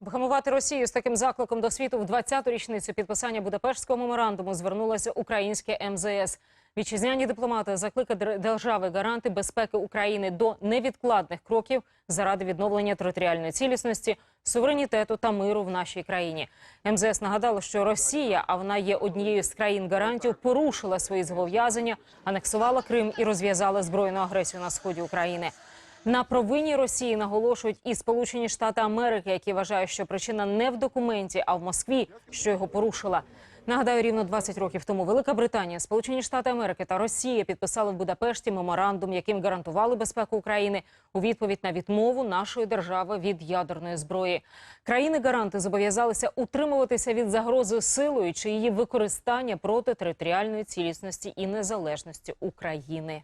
Вгамувати Росію з таким закликом до світу в 20-ту річницю підписання Будапештського меморандуму звернулося українське МЗС. Вітчизняні дипломати закликали держави гаранти безпеки України до невідкладних кроків заради відновлення територіальної цілісності, суверенітету та миру в нашій країні. МЗС нагадало, що Росія, а вона є однією з країн гарантів, порушила свої зобов'язання, анексувала Крим і розв'язала збройну агресію на сході України. На провині Росії наголошують і Сполучені Штати Америки, які вважають, що причина не в документі, а в Москві, що його порушила. Нагадаю, рівно 20 років тому Велика Британія, Сполучені Штати Америки та Росія підписали в Будапешті меморандум, яким гарантували безпеку України у відповідь на відмову нашої держави від ядерної зброї. Країни-гаранти зобов'язалися утримуватися від загрози силою чи її використання проти територіальної цілісності і незалежності України.